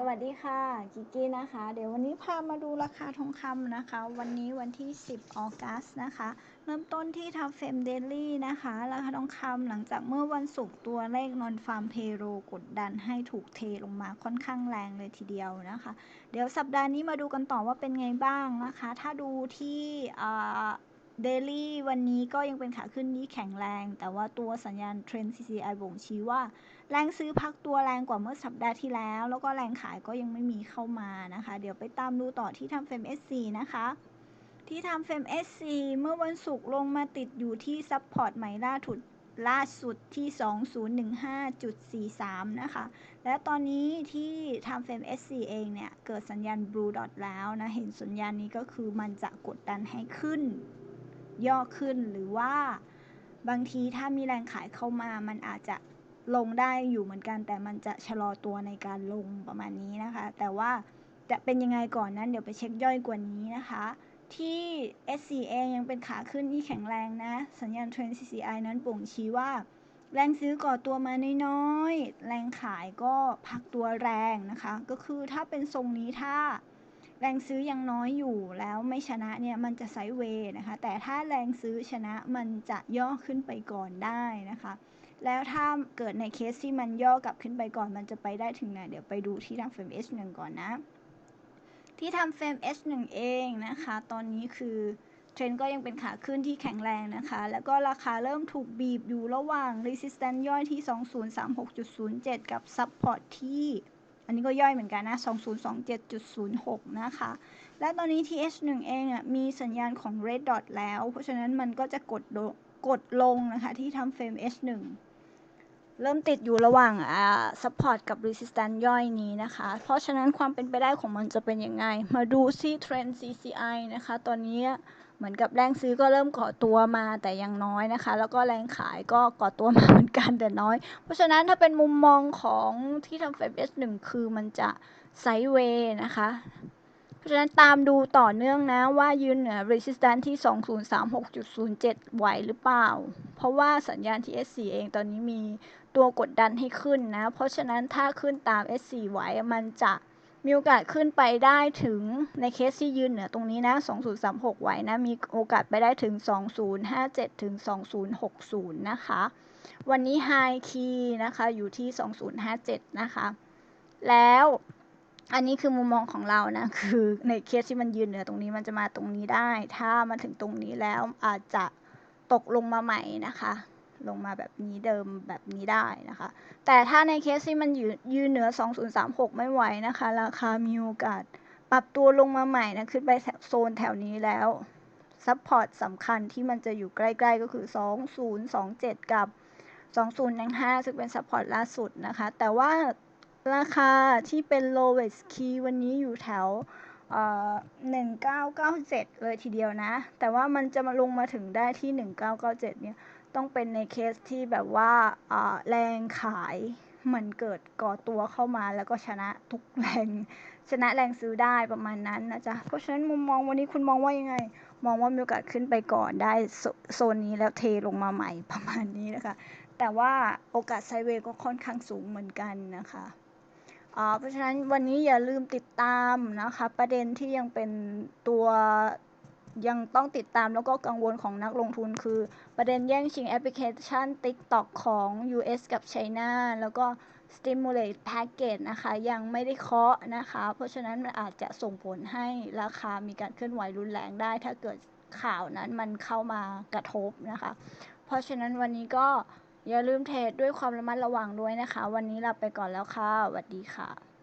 สวัสดีค่ะกิกกี้นะคะ เดี๋ยววันนี้พามาดูราคาทองคำนะคะ วันนี้วันที่ 10 ออกัสนะคะ เริ่มต้นที่ทำเฟมเดลี่นะคะ ราคาทองคำหลังจากเมื่อวันศุกร์ตัวเลขนอนฟาร์มเพโรกดดันให้ถูกเทลงมาค่อนข้างแรงเลยทีเดียวนะคะ เดี๋ยวสัปดาห์นี้มาดูกันต่อว่าเป็นไงบ้างนะคะ ถ้าดูที่ เดลี่วันนี้ก็ยังเป็นขาขึ้นที่แข็งแรง แต่ว่าตัวสัญญาณเทรนด์ CCI บ่งชี้ว่า แรงซื้อพักตัวแรงกว่าเมื่อสัปดาห์ที่แล้ว แล้วก็แรงขายก็ยังไม่มีเข้ามานะคะ เดี๋ยวไปตามดูต่อที่ทำเฟม SC นะคะ ที่ทำเฟม SC เมื่อวันศุกร์ลงมาติดอยู่ที่ซับพอร์ตใหม่ล่าสุดล่าสุดที่ 2015.43 นะคะ และตอนนี้ที่ทำเฟม SC เองเนี่ย เกิดสัญญาณ Blue Dot แล้วนะ เห็นสัญญาณนี้ก็คือมันจะกดดันให้ขึ้น ย่อขึ้นหรือว่าบางทีถ้ามีแรงขายเข้ามา มันอาจจะลงได้อยู่เหมือนกัน แต่มันจะชะลอตัวในการลงประมาณนี้นะคะ แต่ว่าจะเป็นยังไงก่อนนั้นเดี๋ยวไปเช็คย่อยกว่านี้นะคะ ที่ SCA ยังเป็นขาขึ้นที่แข็งแรงนะ สัญญาณเทรนด์ CCI นั้นบ่งชี้ว่า แรงซื้อก่อตัวมาน้อยๆ แรงขายก็พักตัวแรงนะคะ ก็คือถ้าเป็นทรงนี้ถ้า แรงซื้อยังน้อยอยู่แล้วไม่ชนะเนี่ยมันจะไซด์เวย์นะคะ แต่ถ้าแรงซื้อชนะมันจะย่อขึ้นไปก่อนได้นะคะ แล้วถ้าเกิดในเคสที่มันย่อกลับขึ้นไปก่อนมันจะไปได้ถึงไหนเดี๋ยวไปดูที่ทำเฟรม H1 ก่อนนะ ที่ทำเฟรม H1 เองนะคะ ตอนนี้คือเทรนก็ยังเป็นขาขึ้นที่แข็งแรงนะคะ แล้วก็ราคาเริ่มถูกบีบอยู่ระหว่าง resistance ย่อยที่ 2036.07 กับ support ที่ อันนี้ก็ย่อยเหมือนกันนะ 2027.06 นะคะ และตอนนี้ TH1 เองอะมีสัญญาณของ red dot แล้ว เพราะฉะนั้นมันก็จะกดกดลงนะคะ ที่ทำเฟรม H1 เริ่มติดอยู่ระหว่างอ่า support กับ resistance ย่อยนี้นะคะ เพราะฉะนั้นความเป็นไปได้ของมันจะเป็นยังไง มาดูที่ trend CCI นะคะ ตอนนี้ เหมือนกับแรงซื้อก็เริ่มก่อตัวมาแต่ยังน้อยนะคะ แล้วก็แรงขายก็ก่อตัวมาเหมือนกันแต่น้อย เพราะฉะนั้นถ้าเป็นมุมมองของที่ทำเฟบ S1 คือมันจะไซด์เวย์นะคะ เพราะฉะนั้นตามดูต่อเนื่องนะว่ายืนเหนือ resistance ที่ 2036.07 ไหวหรือเปล่า เพราะว่าสัญญาณที่ S4 เองตอนนี้มีตัวกดดันให้ขึ้นนะ เพราะฉะนั้นถ้าขึ้นตาม S4 ไหวมันจะ มีโอกาสขึ้นไปได้ถึงในเคสที่ยืนเหนือตรงนี้นะ 2036ไหวนะ มีโอกาสไปได้ถึง 2057 ถึง 2060 นะคะ วันนี้ High Key นะคะ อยู่ที่ 2057 นะคะ แล้วอันนี้คือมุมมองของเรานะ คือในเคสที่มันยืนเหนือตรงนี้มันจะมาตรงนี้ได้ ถ้ามาถึงตรงนี้แล้วอาจจะตกลงมาใหม่นะคะ ลงมาแบบนี้เดิมแบบนี้ได้นะคะ แต่ถ้าในเคสที่มันยืนยืนเหนือ 2036 ไม่ไหวนะคะ ราคามีโอกาสปรับตัวลงมาใหม่นะ ขึ้นไปโซนแถวนี้แล้วซัพพอร์ตสำคัญที่มันจะอยู่ใกล้ๆก็คือ 2027 กับ 2015 ซึ่งเป็นซัพพอร์ตล่าสุดนะคะ แต่ว่าราคาที่เป็น lowest key วันนี้อยู่แถวหนึ่งเก้าเก้าเจ็ดเลยทีเดียวนะ แต่ว่ามันจะมาลงมาถึงได้ที่หนึ่งเก้าเก้าเจ็ดเนี่ย ต้องเป็นในเคสที่แบบว่าแรงขายมันเกิดก่อตัวเข้ามาแล้วก็ชนะทุกแรงชนะแรงซื้อได้ประมาณนั้นนะจ๊ะ เพราะฉะนั้นมุมมองวันนี้คุณมองว่ายังไง มองว่ามีโอกาสขึ้นไปก่อนได้โซนนี้แล้วเทลงมาใหม่ประมาณนี้นะคะ แต่ว่าโอกาสไซเวย์ก็ค่อนข้างสูงเหมือนกันนะคะเพราะฉะนั้นวันนี้อย่าลืมติดตามนะคะ ประเด็นที่ยังเป็นตัว ยังต้องติดตามแล้วก็กังวลของนักลงทุนคือ ประเด็นแย่งชิงแอปพลิเคชัน TikTok ของ US กับ China แล้วก็ Stimulate Package นะคะ ยังไม่ได้เคาะนะคะ เพราะฉะนั้นมันอาจจะส่งผลให้ราคามีการเคลื่อนไหวรุนแรงได้ ถ้าเกิดข่าวนั้นมันเข้ามากระทบนะคะ เพราะฉะนั้นวันนี้ก็อย่าลืมเทรดด้วยความระมัดระวังด้วยนะคะ วันนี้ลาไปก่อนแล้วค่ะสวัสดีค่ะ